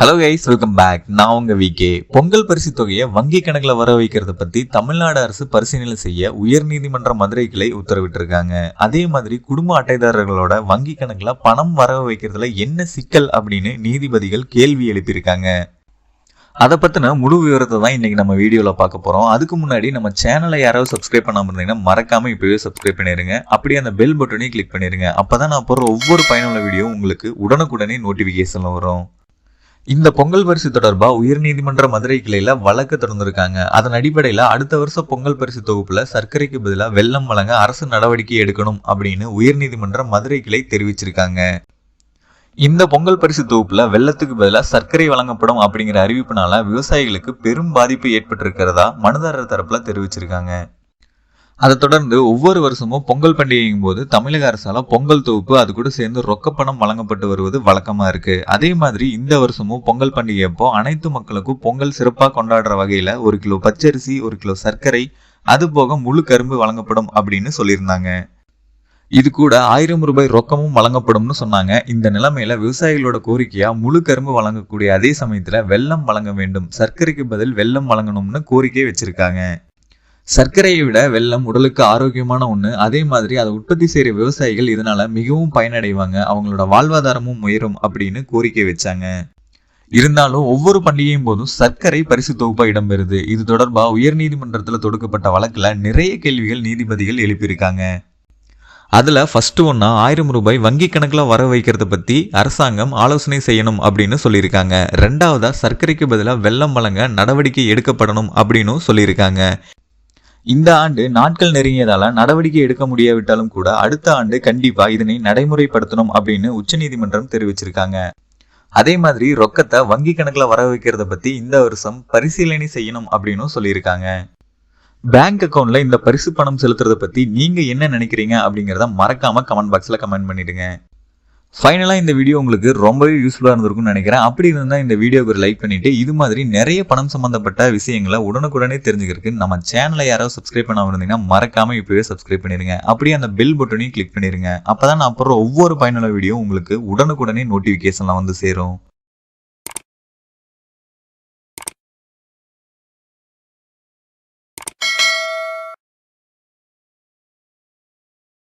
Hello guys welcome back நான் உங்க VK Pongal பரிசு தொகையை வங்கி கணக்கில் வர வைக்கிறத பத்தி தமிழ்நாடு அரசு பரிசீலனை செய்ய உயர்நீதிமன்ற மதுரை கிளை உத்தரவிட்டிருக்காங்க. அதே மாதிரி குடும்ப அட்டைதாரர்களோட வங்கி கணக்கில் பணம் வர வைக்கிறதுல என்ன சிக்கல் அப்படின்னு நீதிபதிகள் கேள்வி எழுப்பியிருக்காங்க. அதை பற்றின முழு விவரத்தை தான் இன்றைக்கி நம்ம வீடியோவில் பார்க்க போகிறோம் அதுக்கு முன்னாடி நம்ம சேனலை யாராவது சப்ஸ்கிரைப் பண்ணாமல் இருந்தீங்கன்னா மறக்காமல் இப்போவே சப்ஸ்கிரைப் பண்ணிருங்க. அப்படியே அந்த பெல் பட்டனையும் கிளிக் அப்போ தான் நான் போடுற ஒவ்வொரு பயனுள்ள வீடியோ உங்களுக்கு உடனுக்குடனே நோட்டிஃபிகேஷனில் வரும். இந்த பொங்கல் பரிசு தொடர்பா உயர்நீதிமன்ற மதுரை கிளையில வழக்கு தொடர்ந்திருக்காங்க அதன் அடிப்படையில அடுத்த வருஷம் பொங்கல் பரிசு தொகுப்புல சர்க்கரைக்கு பதிலாக வெள்ளம் வழங்க அரசு நடவடிக்கை எடுக்கணும் அப்படின்னு உயர்நீதிமன்ற மதுரை கிளை தெரிவிச்சிருக்காங்க. இந்த பொங்கல் பரிசு தொகுப்புல வெள்ளத்துக்கு பதிலாக சர்க்கரை வழங்கப்படும் அப்படிங்கிற அறிவிப்புனால விவசாயிகளுக்கு பெரும் பாதிப்பு ஏற்பட்டிருக்கிறதா மனுதாரர் தரப்புல தெரிவிச்சிருக்காங்க. அதை தொடர்ந்து ஒவ்வொரு வருஷமும் பொங்கல் பண்டிகையும் போது தமிழக அரசால பொங்கல் தொகுப்பு அது கூட சேர்ந்து ரொக்கப்பணம் வழங்கப்பட்டு வருவது வழக்கமா இருக்கு. அதே மாதிரி இந்த வருஷமும் பொங்கல் பண்டிகை அப்போ அனைத்து மக்களுக்கும் பொங்கல் சிறப்பாக கொண்டாடுற வகையில ஒரு கிலோ பச்சரிசி ஒரு கிலோ சர்க்கரை அது போக முழு கரும்பு வழங்கப்படும் அப்படின்னு சொல்லியிருந்தாங்க. இது கூட ஆயிரம் ரூபாய் ரொக்கமும் வழங்கப்படும்னு சொன்னாங்க. இந்த நிலைமையில விவசாயிகளோட கோரிக்கையா முழு கரும்பு வழங்கக்கூடிய அதே சமயத்துல வெள்ளம் வழங்க வேண்டும். சர்க்கரைக்கு பதில் வெள்ளம் வழங்கணும்னு கோரிக்கை வச்சிருக்காங்க. சர்க்கரையை விட வெள்ளம் உடலுக்கு ஆரோக்கியமான ஒன்று அதே மாதிரி அதை உற்பத்தி செய்கிற விவசாயிகள் இதனால மிகவும் பயனடைவாங்க. அவங்களோட வாழ்வாதாரமும் உயரும் அப்படின்னு கோரிக்கை வச்சாங்க. இருந்தாலும் ஒவ்வொரு பண்டிகையும் போதும் சர்க்கரை பரிசு தொகுப்பாக இடம்பெறுது. இது தொடர்பாக உயர்நீதிமன்றத்தில் தொடுக்கப்பட்ட வழக்கில் நிறைய கேள்விகள் நீதிபதிகள் எழுப்பியிருக்காங்க. அதில் ஃபஸ்ட்டு ஒன்றா ஆயிரம் ரூபாய் வங்கி கணக்கில் வர வைக்கிறத பற்றி அரசாங்கம் ஆலோசனை செய்யணும் அப்படின்னு சொல்லியிருக்காங்க. ரெண்டாவதாக சர்க்கரைக்கு பதிலாக வெள்ளம் வழங்க நடவடிக்கை எடுக்கப்படணும் அப்படின்னு சொல்லியிருக்காங்க. இந்த ஆண்டு நாட்கள் நெருங்கியதால நடவடிக்கை எடுக்க முடியாவிட்டாலும் கூட அடுத்த ஆண்டு கண்டிப்பா இதனை நடைமுறைப்படுத்தணும் அப்படின்னு உச்சநீதிமன்றம் தெரிவிச்சிருக்காங்க. அதே மாதிரி ரொக்கத்தை வங்கி கணக்குல வர வைக்கிறத பத்தி இந்த வருஷம் பரிசீலனை செய்யணும் அப்படின்னு சொல்லியிருக்காங்க. பேங்க் அக்கௌண்ட்ல இந்த பரிசு பணம் செலுத்துறத பத்தி நீங்க என்ன நினைக்கிறீங்க அப்படிங்கறத மறக்காம கமெண்ட் பாக்ஸ்ல கமெண்ட் பண்ணிடுங்க. ஃபைனலாக இந்த வீடியோ உங்களுக்கு ரொம்பவே யூஸ்ஃபுல்லாக இருந்திருக்கும்னு நினைக்கிறேன். அப்படி இருந்தால் இந்த வீடியோக்கு ஒரு லைக் பண்ணிட்டு இது மாதிரி நிறைய பணம் சம்மந்தப்பட்ட விஷயங்களை உடனுக்குடனே தெரிஞ்சுக்கிறதுக்கு நம்ம சேனலை யாராவது சப்ஸ்கிரைப் பண்ணாமல் இருந்தீங்கன்னா மறக்காமல் இப்பவே சப்ஸ்கிரைப் பண்ணிடுங்க அப்படியே அந்த பெல் பட்டனையும் கிளிக் பண்ணிடுங்க அப்போ தான் நான் அப்புறம் ஒவ்வொரு பயனுள்ள வீடியோ உங்களுக்கு உடனுக்குடனே நோட்டிஃபிகேஷன்லாம் வந்து சேரும்.